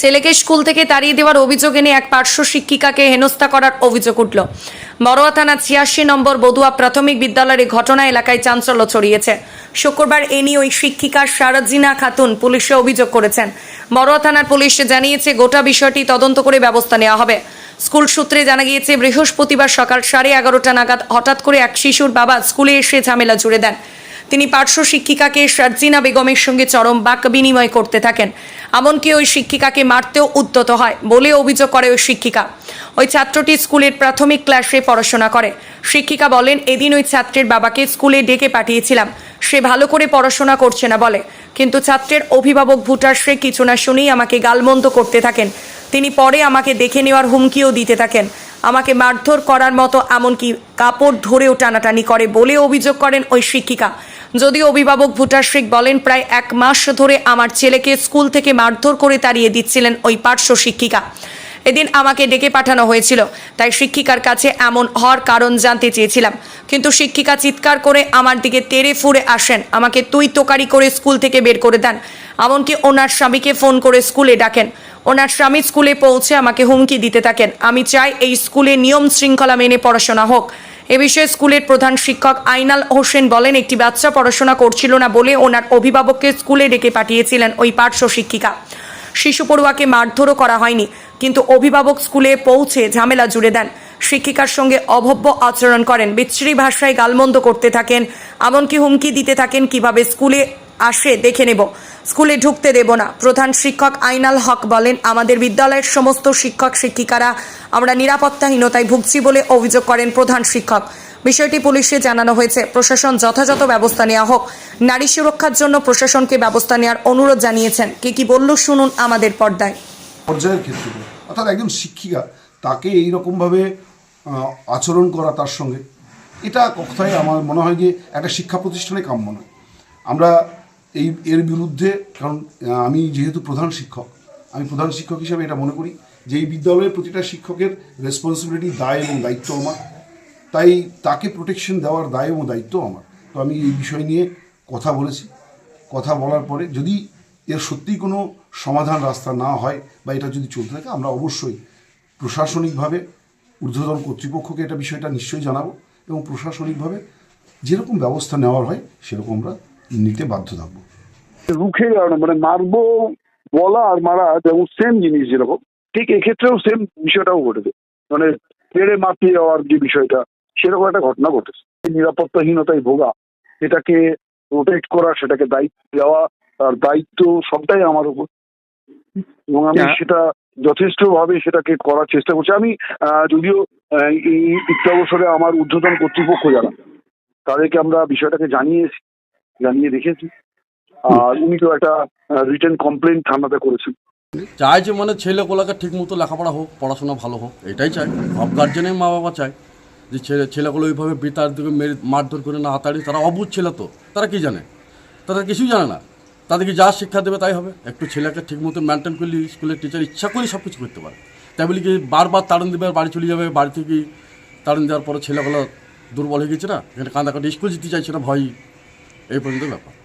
ছেলেকে স্কুল থেকে তাড়িয়ে দেওয়ার অভিযোগ এনে এক পার্শ্ব শিক্ষিকাকে হেনস্থা করার অভিযোগ উঠল। বড়োয়া থানা ছিয়াশি নম্বর বদুয়া প্রাথমিক বিদ্যালয়ের ঘটনা এলাকায় চাঞ্চল্য ছড়িয়েছে। শুক্রবার এ নিয়ে ওই শিক্ষিকা সারাজিনা খাতুন পুলিশে অভিযোগ করেছেন। বড়োয়া থানার পুলিশ জানিয়েছে, গোটা বিষয়টি তদন্ত করে ব্যবস্থা নেওয়া হবে। স্কুল সূত্রে জানা গিয়েছে, বৃহস্পতিবার সকাল সাড়ে এগারোটা নাগাদ হঠাৎ করে এক শিশুর বাবা স্কুলে এসে ঝামেলা জুড়ে দেন। তিনি পার্শ্ব শিক্ষিকাকে সার্জিনা বেগমের সঙ্গে চরম বাক বিনিময় করতে থাকেন। এমনকি ওই শিক্ষিকাকে মারতেও উদ্যত হয় বলে অভিযোগ করে ওই শিক্ষিকা। ওই ছাত্রটি স্কুলের প্রাথমিক ক্লাসে পড়াশোনা করে। শিক্ষিকা বলেন, এদিন ওই ছাত্রের বাবাকে স্কুলে ডেকে পাঠিয়েছিলাম। সে ভালো করে পড়াশোনা করছে না, বলে। কিন্তু ছাত্রের অভিভাবক ভুটার সে কিছু না শুনেই আমাকে গালমন্দ করতে থাকেন। তিনি পরে আমাকে দেখে নেওয়ার হুমকিও দিতে থাকেন। আমাকে মারধর করার মতো এমনকি কাপড় ধরেও টানাটানি করে বলে অভিযোগ করেন ওই শিক্ষিকা। যদিও অভিভাবক ভুটার শেখ বলেন, প্রায় এক মাস ধরে আমার ছেলেকে স্কুল থেকে মারধর করে তাড়িয়ে দিচ্ছিলেন ওই পার্শ্ব শিক্ষিকা। এদিন আমাকে ডেকে পাঠানো হয়েছিল, তাই শিক্ষিকার কাছে এমন হওয়ার কারণ জানতে চেয়েছিলাম। কিন্তু শিক্ষিকা চিৎকার করে আমার দিকে তেড়ে ফুড়ে আসেন, আমাকে তুই তোকারি করে স্কুল থেকে বের করে দেন। এমনকি ওনার স্বামীকে ফোন করে স্কুলে ডাকেন। ওনার স্বামী স্কুলে পৌঁছে আমাকে হুমকি দিতে থাকেন। আমি চাই এই স্কুলে নিয়ম শৃঙ্খলা মেনে পড়াশোনা হোক। এ বিষয়ে স্কুলের প্রধান শিক্ষক আইনাল হোসেন বলেন, একটি বাচ্চা পড়াশোনা করছিল না বলে ওনার অভিভাবককে স্কুলে ডেকে পাঠিয়েছিলেন ওই পার্শ্ব শিক্ষিকা। শিশু পড়ুয়াকে মারধরও করা হয়নি, কিন্তু অভিভাবক স্কুলে পৌঁছে ঝামেলা জুড়ে দেন। শিক্ষিকার সঙ্গে অভব্য আচরণ করেন। বিচ্ছিরি ভাষায় গালমন্দ করতে থাকেন, এমনকি হুমকি দিতে থাকেন কীভাবে স্কুলে আসে দেখে নেব। স্কুলে ঢুকতে দেব না। প্রধান শিক্ষক আইনাল হক বলেন আমাদের বিদ্যালয়ের সমস্ত শিক্ষক শিক্ষিকারা আমরা নিরাপত্তাহীনতায় ভুগছি বলে অভিযোগ করেন প্রধান শিক্ষক। বিষয়টি পুলিশে জানানো হয়েছে। প্রশাসন যথাযথ ব্যবস্থা নেওয়া হোক। নারী সুরক্ষার জন্য প্রশাসনকে ব্যবস্থা নেওয়ার অনুরোধ জানিয়েছেন। কে কি বলল শুনুন আমাদের পর্দায়। পর্যায়ের ক্ষেত্রে অর্থাৎ একজন শিক্ষিকা তাকে এই রকমভাবে আহ, আচরণ করা তার সঙ্গে এটা কথাই আমার মনে হয় যে একটা শিক্ষা প্রতিষ্ঠানে কাম্য নয়। আমরা এই, এর বিরুদ্ধে, কারণ আমি যেহেতু প্রধান শিক্ষক, আমি প্রধান শিক্ষক হিসাবে এটা মনে করি যে এই বিদ্যালয়ের প্রতিটা শিক্ষকের রেসপন্সিবিলিটি দায় এবং দায়িত্ব আমার। তাই তাকে প্রোটেকশন দেওয়ার দায় এবং দায়িত্ব আমার। তো আমি এই বিষয় নিয়ে কথা বলেছি। কথা বলার পরে যদি এর সত্যিই কোনো সমাধান রাস্তা না হয় বা এটা যদি চলতে থাকে, আমরা অবশ্যই প্রশাসনিকভাবে ঊর্ধ্বতন কর্তৃপক্ষকে এটা বিষয়টা নিশ্চয়ই জানাব এবং প্রশাসনিকভাবে যেরকম ব্যবস্থা নেওয়ার হয়, সেরকম আমরা নিতে বাধ্য থাকব। রুখে দাঁড়ানো মানে মারবো বলা আর মারা যেমন সেম জিনিস যেরকম ঠিক এক্ষেত্রেও সেম বিষয়টাও ঘটেছে। মানে পেড়ে মাপিয়ে যাওয়ার যে বিষয়টা সেরকম একটা ঘটনা ঘটেছে। নিরাপত্তাহীনতায় ভোগা এটাকে প্রোটেক্ট করা সেটাকে দায়িত্ব দেওয়া আর দায়িত্ব সবটাই আমার উপর। এবং আমি হ্যাঁ। সেটা যথেষ্টভাবে সেটাকে করার চেষ্টা করছি। আমি আহ, যদিও আহ, এই ইত্যাবসরে আমার ঊর্ধ্বতন কর্তৃপক্ষ যারা তাদেরকে আমরা বিষয়টাকে জানিয়েছি জানিয়ে রেখেছি আর উনি তো একটা রিটার্ন কমপ্লেন থানাতে করেছেন। চাই যে মানে ছেলে কোলাকে ঠিক মতো লেখাপড়া হোক, পড়াশোনা ভালো হোক, এটাই চাই। সব গার্জেনের মা বাবা চায় যে ছেলে, ছেলেগুলো ওইভাবে বেতার দিকে মেরে, মারধর করে না হাতাড়ি, তারা অবুঝ ছেলে তো, তারা কি জানে? তারা কিছুই জানে না। তাদেরকে যা শিক্ষা দেবে তাই হবে। একটু ছেলেকে ঠিক মতো মেনটেন করলে স্কুলের টিচার ইচ্ছা করে সব কিছু করতে পারে। তাই বলি কি বারবার তাড়ন দেবে, বাড়ি চলে যাবে, বাড়ি থেকে তাড়ন দেওয়ার পরে ছেলেগুলো দুর্বল হয়ে গেছে না? এখানে কাঁদাকাটি স্কুল যেতে চাইছে না, ভয় 1번도 몇 번?